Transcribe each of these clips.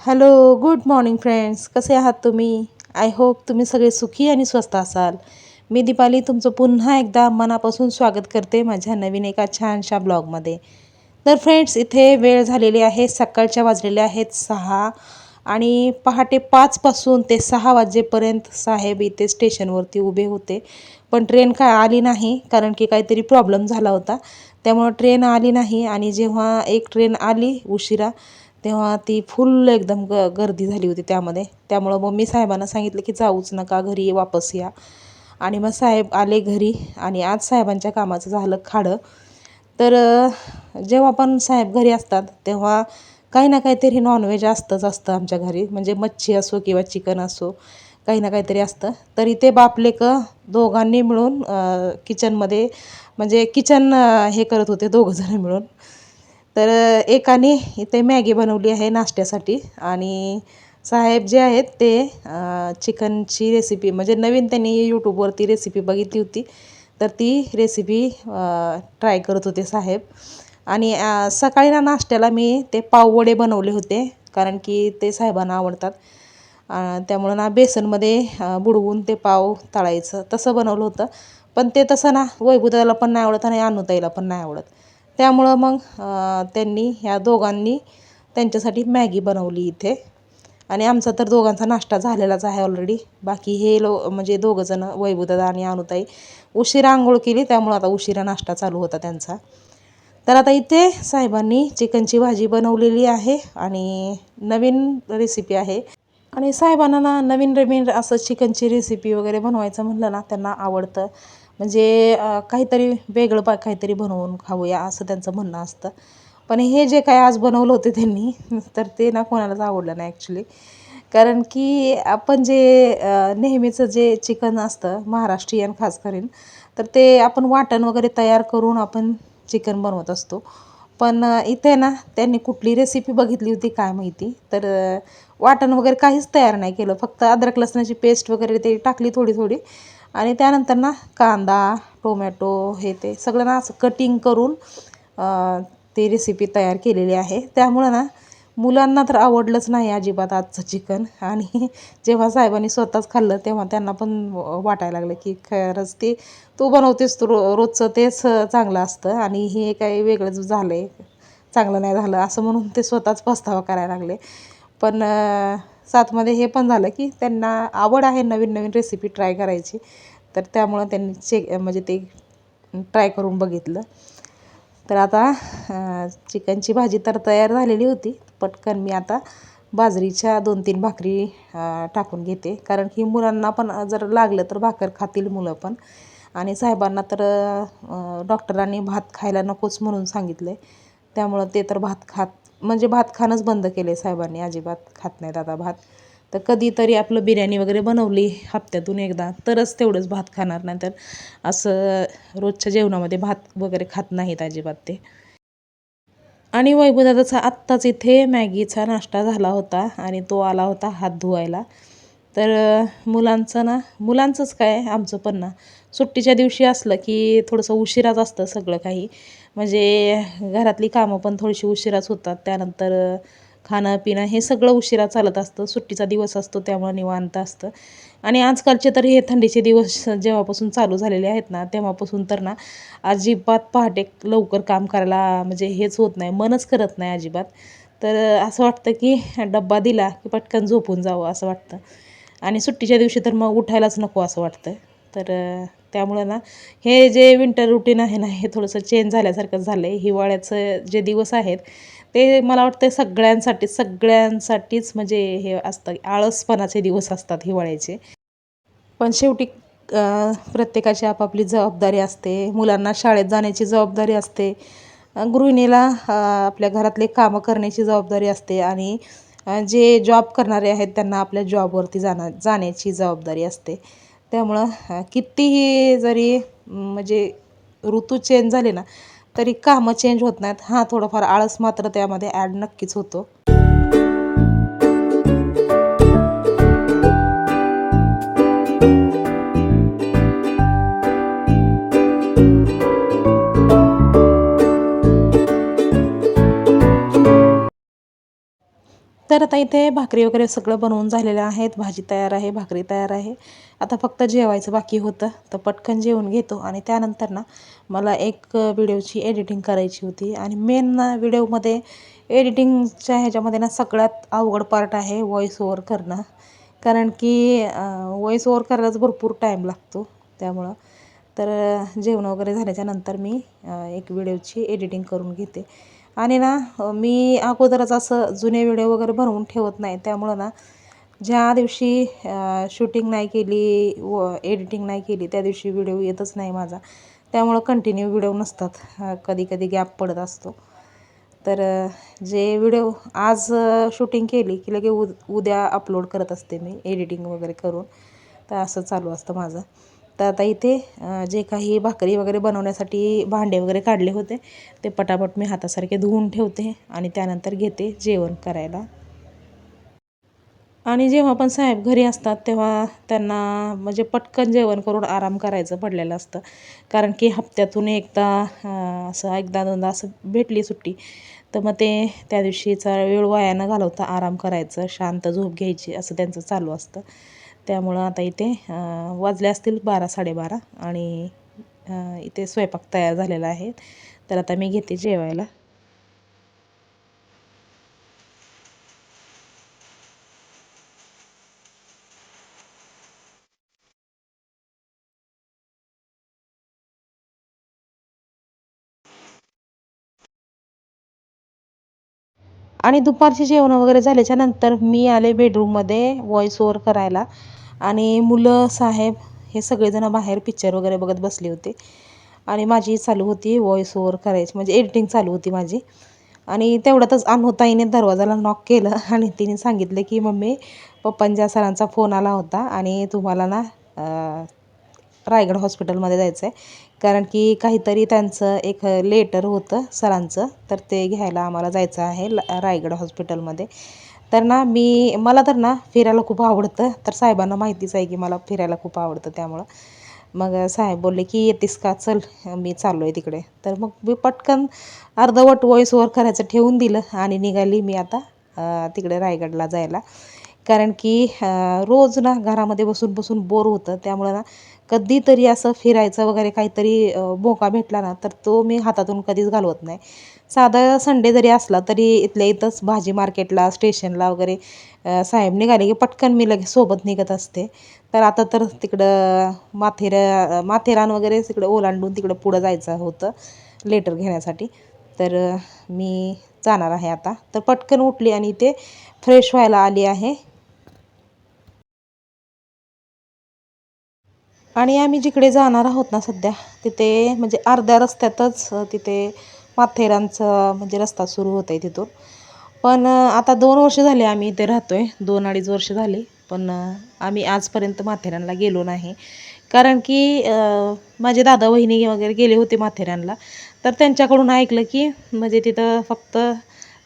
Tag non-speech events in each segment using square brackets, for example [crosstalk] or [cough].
Hello good morning friends कसे आहात तुम्ही? आय होप तुम्ही सगळे सुखी आणि स्वस्त असाल. मी दीपाली तुमचं पुन्हा एकदा मनापासून स्वागत करते माझ्या नवीन एका छानशा ब्लॉगमध्ये. तर फ्रेंड्स इथे वेळ झालेली आहे सकाळच्या वाजलेल्या आहेत सहा आणि पहाटे पाचपासून ते सहा वाजेपर्यंत साहेब इथे स्टेशनवरती उभे होते. पण ट्रेन काय आली नाही कारण की काहीतरी प्रॉब्लेम झाला होता. त्यामुळं ट्रेन आली नाही आणि जेव्हा एक ट्रेन आली उशिरा तेव्हा ती फुल एकदम ग गर्दी झाली होती त्यामध्ये. त्यामुळं मग मी साहेबांना सांगितलं की जाऊच नका घरी वापस या. आणि मग साहेब आले घरी आणि आज साहेबांच्या कामाचं झालं खाडं. तर जेव्हा पण साहेब घरी असतात तेव्हा काही ना काहीतरी नॉनव्हेज असतंच असतं आमच्या घरी. म्हणजे मच्छी असो किंवा चिकन असो. काही ना काहीतरी असतं. तरी ते बापलेक दोघांनी मिळून किचनमध्ये म्हणजे किचन हे करत होते दोघंजणं मिळून. तर एकाने इथे मॅगी बनवली आहे नाश्त्यासाठी आणि साहेब जे आहेत ते चिकनची रेसिपी म्हणजे नवीन त्यांनी यूट्यूबवरती रेसिपी बघितली होती. तर ती रेसिपी ट्राय करत होते साहेब. आणि सकाळी ना नाश्त्याला मी ते पाववडे बनवले होते कारण की ते साहेबांना आवडतात. त्यामुळं ना बेसनमध्ये बुडवून ते पाव तळायचं. तसं बनवलं होतं. पण ते तसं ना वैभूदाला पण नाही आवडत आणि अनुताईला पण नाही आवडत. त्यामुळं मग त्यांनी ह्या दोघांनी त्यांच्यासाठी मॅगी बनवली इथे. आणि आमचा तर दोघांचा नाश्ता झालेलाच आहे ऑलरेडी बाकी हे लो म्हणजे दोघंजणं वैभूदादा आणि अनुताई उशिरा आंघोळ केली. त्यामुळं आता उशिरा नाश्ता चालू होता त्यांचा. तर आता इथे साहेबांनी चिकनची भाजी बनवलेली आहे आणि नवीन रेसिपी आहे. आणि साहेबांना ना नवीन नवीन असं चिकनची रेसिपी वगैरे बनवायचं म्हणलं ना त्यांना आवडतं. म्हणजे काहीतरी वेगळं पा काहीतरी बनवून खाऊया असं त्यांचं म्हणणं असतं. पण हे जे काय आज बनवलं होते त्यांनी [laughs] तर ते ना कोणालाच आवडलं नाही ॲक्च्युली कारण की आपण जे नेहमीचं जे चिकन असतं महाराष्ट्रीयन खास करीन तर ते आपण वाटण वगैरे तयार करून आपण चिकन बनवत असतो. पण इथे ना त्यांनी कुठली रेसिपी बघितली होती काय माहिती? तर वाटण वगैरे काहीच तयार नाही केलं. फक्त अद्रक लसणाची पेस्ट वगैरे ते टाकली थोडी थोडी आणि त्यानंतर ना कांदा टोमॅटो हे ते सगळं ना असं कटिंग करून ती रेसिपी तयार केलेली आहे. त्यामुळं ना मुलांना तर आवडलंच नाही अजिबात आजचं चिकन. आणि जेव्हा साहेबांनी स्वतःच खाल्लं तेव्हा त्यांना पण वाटायला लागलं की खरंच ते तू बनवतेस तू रो रोजचं तेच चांगलं असतं. आणि हे काही वेगळंच झालं आहे चांगलं नाही झालं असं म्हणून ते स्वतःच पस्तावा करायला लागले. पण साथमध्ये हे पण झालं की त्यांना आवड आहे नवीन नवीन रेसिपी ट्राय करायची. तर त्यामुळं त्यांनी चेक म्हणजे ते ट्राय करून बघितलं. तर आता चिकनची भाजी तर तयार झालेली होती. पटकन मी आता बाजरीच्या दोन तीन भाकरी टाकून घेते. कारण की मुलांना पण जर लागलं तर भाकर खातील मुलं पण. आणि साहेबांना तर डॉक्टरांनी भात खायला नकोच म्हणून सांगितलं आहे त्यामुळं ते तर भात खात म्हणजे भात खाणंच बंद केले साहेबांनी. अजिबात खात नाहीत आता भात. तर कधीतरी आपलं बिर्याणी वगैरे बनवली हप्त्यातून एकदा तरच तेवढंच भात खाणार. नाही तर असं रोजच्या जेवणामध्ये भात वगैरे खात नाहीत अजिबात ते. आणि वैभवदादाचा आत्ताच इथे मॅगीचा नाश्ता झाला होता आणि तो आला होता हात धुवायला. तर मुलांचं ना मुलांचंच काय आमचं पण ना. सुट्टीच्या दिवशी असलं की थोडंसं उशिराच असतं सगळं काही. म्हणजे घरातली कामं पण थोडीशी उशिराच होतात. त्यानंतर खाणं पिणं हे सगळं उशिरा चालत असतं. सुट्टीचा दिवस असतो त्यामुळं निवांत असतं. आणि आजकालचे तर हे थंडीचे दिवस जेव्हापासून चालू झालेले आहेत ना तेव्हापासून तर ना अजिबात पहाटे लवकर काम करायला म्हणजे हेच होत नाही मनच करत नाही अजिबात. तर असं वाटतं की डब्बा दिला की पटकन झोपून जावं असं वाटतं. आणि सुट्टीच्या दिवशी तर मग उठायलाच नको असं वाटतं. तर त्यामुळं ना हे जे विंटर रुटीन आहे ना हे थोडंसं चेंज झाल्यासारखं झालं आहे हिवाळ्याचं जे दिवस आहेत ते मला वाटतं सगळ्यांसाठी सगळ्यांसाठीच म्हणजे हे असतं आळसपणाचे दिवस असतात हिवाळ्याचे. पण शेवटी प्रत्येकाची आपापली जबाबदारी असते. मुलांना शाळेत जाण्याची जबाबदारी असते. गृहिणीला आपल्या घरातले कामं करण्याची जबाबदारी असते आणि जे जॉब करणारे आहेत त्यांना आपल्या जॉबवरती जाणं जाण्याची जबाबदारी असते. त्यामुळं कितीही जरी म्हणजे ऋतू चेंज झाले ना तरी कामं चेंज होत नाहीत. हां थोडंफार आळस मात्र त्यामध्ये ॲड नक्कीच होतो. तर आता इथे भाकरी वगैरे सगळं बनवून झालेलं आहेत. भाजी तयार आहे भाकरी तयार आहे. आता फक्त जेवायचं बाकी होतं. तर पटकन जेवून घेतो. आणि त्यानंतर ना मला एक व्हिडिओची एडिटिंग करायची होती. आणि मेन ना व्हिडिओमध्ये एडिटिंगच्या ह्याच्यामध्ये ना सगळ्यात अवघड पार्ट आहे व्हॉईस ओवर करणं. कारण की व्हॉईस ओवर करायलाच भरपूर टाईम लागतो त्यामुळं. तर जेवण वगैरे झाल्याच्यानंतर मी एक व्हिडिओची एडिटिंग करून घेते. आणि ना मी अगोदरच असं जुने व्हिडिओ वगैरे भरवून ठेवत नाही. त्यामुळं ना ज्या दिवशी शूटिंग नाही केली व एडिटिंग नाही केली त्या दिवशी व्हिडिओ येतच नाही माझा. त्यामुळं कंटिन्यू व्हिडिओ नसतात. कधी कधी गॅप पडत असतो. तर जे व्हिडिओ आज शूटिंग केली की लगे उद उद्या अपलोड करत असते मी एडिटिंग वगैरे करून. तर असं चालू असतं माझं. तर आता इथे जे काही भाकरी वगैरे बनवण्यासाठी भांडे वगैरे काढले होते ते पटापट मी हातासारखे धुवून ठेवते आणि त्यानंतर घेते जेवण करायला. आणि जेव्हा पण साहेब घरी असतात तेव्हा त्यांना म्हणजे पटकन जेवण करून आराम करायचं पडलेलं असतं. कारण की हप्त्यातून एकदा असं एकदा दोनदा असं भेटली सुट्टी तर मग ते त्या दिवशीचा वेळ वाया न घालवता आराम करायचं शांत झोप घ्यायची असं त्यांचं चालू असतं. त्यामुळं आता इथे वाजले असतील बारा साडेबारा आणि इथे स्वयंपाक तयार झालेला आहे. तर आता मी घेते जेवायला. आणि दुपारचे जेवण वगैरे झाल्याच्यानंतर मी आले बेडरूममध्ये व्हॉईस ओवर करायला. आणि मुलं साहेब हे सगळेजण बाहेर पिक्चर वगैरे बघत बसले होते. आणि माझी चालू होती व्हॉईस ओवर करायची म्हणजे एडिटिंग चालू होती माझी. आणि तेवढ्यातच अनहोताईने दरवाजाला नॉक केलं. [laughs] आणि तिने सांगितलं की मम्मी पप्पांच्या सरांचा फोन आला होता आणि तुम्हाला ना रायगड हॉस्पिटलमध्ये जायचं आहे कारण की काहीतरी त्यांचं एक लेटर होतं सरांचं तर ते घ्यायला आम्हाला जायचं आहे रायगड हॉस्पिटलमध्ये. तर ना मी मला तर ना फिरायला खूप आवडतं तर साहेबांना माहितीच आहे की मला फिरायला खूप आवडतं त्यामुळं. मग साहेब बोलले की येतेस का? चल मी चाललो आहे तिकडे. तर मग मी पटकन अर्धवट वॉईसवर करायचं ठेवून दिलं आणि निघाली मी आता तिकडे रायगडला जायला. कारण की रोज ना घरामध्ये बसून बसून बोर होतं त्यामुळं ना कधीतरी असं फिरायचं वगैरे काहीतरी मोका भेटला ना तर तो मी हातातून कधीच घालवत नाही. साधा संडे जरी असला तरी इथल्या इथंच भाजी मार्केटला स्टेशनला वगैरे साहेब निघाले की पटकन मी लगेच सोबत निघत असते. तर आता तर तिकडं माथेरा माथेरान वगैरे तिकडं ओलांडून तिकडं पुढं जायचं होतं लेटर घेण्यासाठी. तर मी जाणार आहे आता. तर पटकन उठली आणि इथे फ्रेश व्हायला आली आहे. आणि आम्ही जिकडे जाणार आहोत ना सध्या तिथे म्हणजे अर्ध्या रस्त्यातच तिथे माथेरानचं म्हणजे रस्ता सुरू होत आहे तिथून. पण आता दोन वर्ष झाले आम्ही इथे राहतो आहे दोन अडीच वर्ष झाली पण आम्ही आजपर्यंत माथेरानला गेलो नाही. कारण की माझे दादा वहिनी वगैरे गेले होते माथेरानला. तर त्यांच्याकडून ऐकलं की म्हणजे तिथं फक्त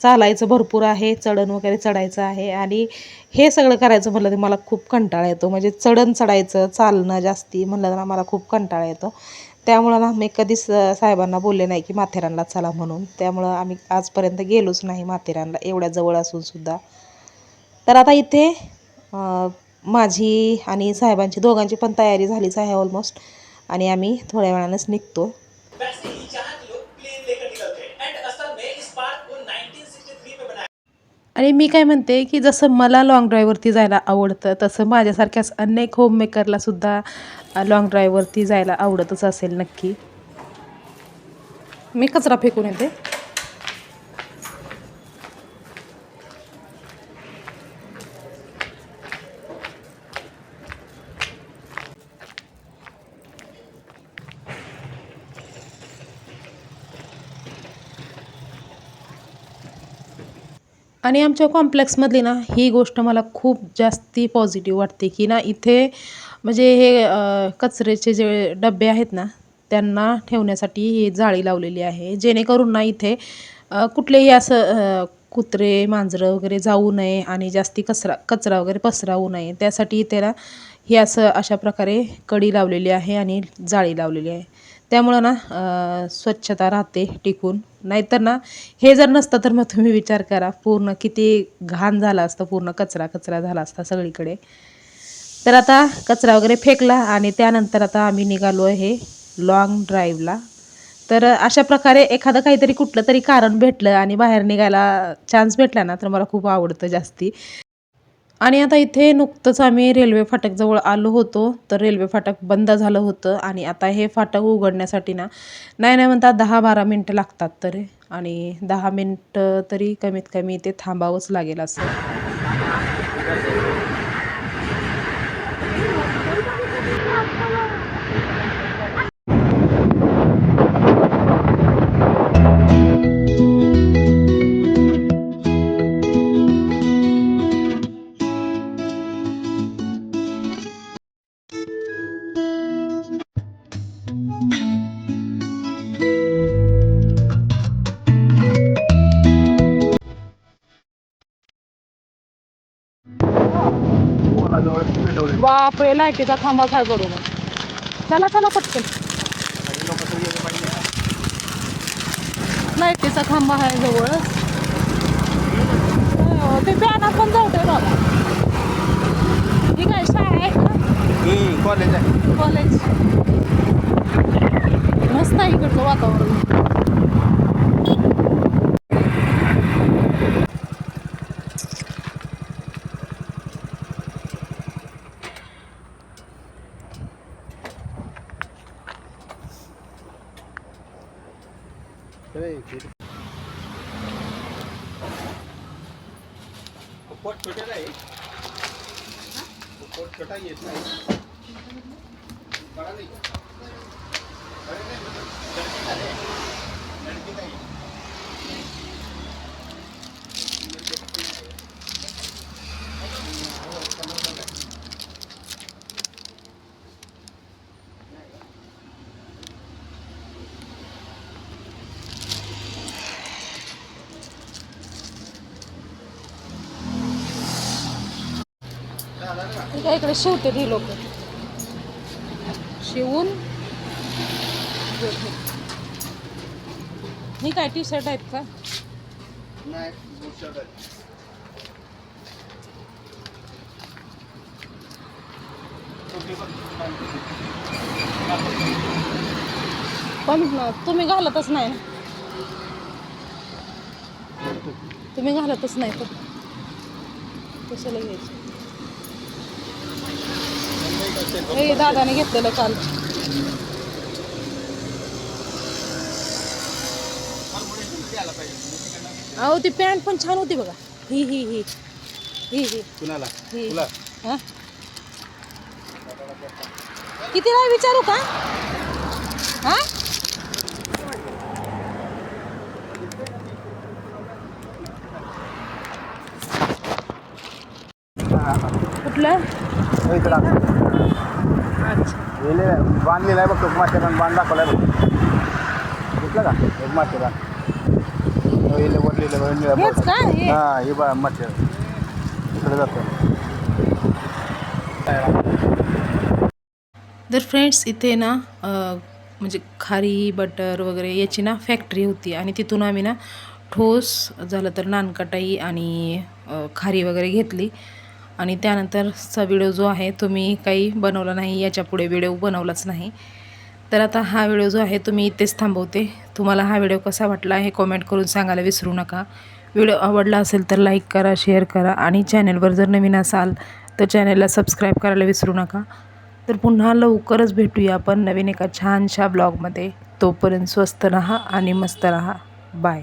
चालायचं भरपूर आहे चढण वगैरे चढायचं आहे आणि हे सगळं करायचं म्हटलं तर मला खूप कंटाळा येतो. म्हणजे चढण चढायचं चालणं जास्ती म्हणलं तर मला खूप कंटाळा येतो. त्यामुळं ना मी कधीच साहेबांना बोलले नाही की माथेरानला चला म्हणून. त्यामुळं आम्ही आजपर्यंत गेलोच नाही माथेरानला एवढ्या जवळ असूनसुद्धा तर आता इथे माझी आणि साहेबांची दोघांची पण तयारी झालीच आहे ऑलमोस्ट आणि आम्ही थोड्या वेळानंच निघतो. आणि मी काय म्हणते की जसं मला लाँग ड्राईव्हवरती जायला आवडतं तसं माझ्यासारख्याच अनेक होममेकरलासुद्धा लाँग ड्राईव्हवरती जायला आवडतच असेल नक्की. मी कचरा फेकून येते. आणि आमच्या कॉम्प्लेक्समधली ना ही गोष्ट मला खूप जास्ती पॉझिटिव्ह वाटते की ना इथे म्हणजे हे कचऱ्याचे जे डबे आहेत ना त्यांना ठेवण्यासाठी ही जाळी लावलेली आहे. जेणेकरून ना इथे कुठलेही असं कुत्रे मांजरं वगैरे जाऊ नये आणि जास्ती कचरा कचरा वगैरे पसरावू नये. त्यासाठी त्याला हे ही असं अशा प्रकारे कडी लावलेली आहे आणि जाळी लावलेली आहे. त्यामुळं ना स्वच्छता राहते टिकून. नाहीतर ना हे जर नसतं तर मग तुम्ही विचार करा पूर्ण किती घाण झाला असतं पूर्ण कचरा कचरा झाला असता सगळीकडे. तर आता कचरा वगैरे फेकला आणि त्यानंतर आता आम्ही निघालो आहे लॉंग ड्राईव्हला तर अशा प्रकारे एखादं काहीतरी कुठलं तरी कारण भेटलं आणि बाहेर निघायला चान्स भेटला ना तर मला खूप आवडतं जास्ती. आणि आता इथे नुकतंच आम्ही रेल्वे फाटकजवळ आलो होतो तर रेल्वे फाटक बंद झालं होतं आणि आता हे फाटक उघडण्यासाठी ना नाही नाही म्हणतात दहा बारा मिनटं लागतात तरी आणि दहा मिनटं तरी कमीत कमी ते थांबावंच लागेल असं. बापरे लाईटीचा खांबा काय करू चला चला पटकन. लाईटीचा खांबा आहे जवळ. ते बॅनर पण जाऊ दे बाबा. ही काय शाळा आहे का? कॉलेज आहे. कॉलेज मस्त आहे इकडचं वातावरण. छोटा येत नाही बडा नाही बडा नाही, लडकी नाही. लडकी नाही. आहे इकडे शिवते ती लोक. शिवून. ही काय टी शर्ट आहेत का? पण तुम्ही घालतच नाही ना. तुम्ही घालतच नाही तर. कशाला घ्यायचं? हे दादाने घेतलेलं काल. अहो ती पॅन्ट पण छान होती बघा. ही ही ही. ही ही. कुणाला? ही. तुला? हा? कितीला विचारू का? हा? कुठलं? अच्छा बांधलेला आहे बघ तो माथेरान बांध दाखवलाय बघ. घेतलं का? एक माथेरान हो, वरलेलं हे? हा हे बा जातो. तर फ्रेंड्स इथे ना म्हणजे खारी बटर वगैरे याची ना फॅक्टरी होती आणि तिथून आम्ही ना ठोस झालं तर नानकटाई आणि खारी वगैरे घेतली. आणि त्यानंतरचा व्हिडिओ जो आहे तो मी काही बनवला नाही याच्यापुढे व्हिडिओ बनवलाच नाही. तर आता हा व्हिडिओ जो आहे तो मी इथेच थांबवते. तुम्हाला हा व्हिडिओ कसा वाटला हे कॉमेंट करून सांगायला विसरू नका. व्हिडिओ आवडला असेल तर लाईक करा शेअर करा आणि चॅनलवर जर नवीन असाल तर चॅनलला सबस्क्राईब करायला विसरू नका. तर पुन्हा लवकरच भेटूया आपण नवीन एका छानशा ब्लॉगमध्ये. तोपर्यंत स्वस्त रहा आणि मस्त रहा. बाय.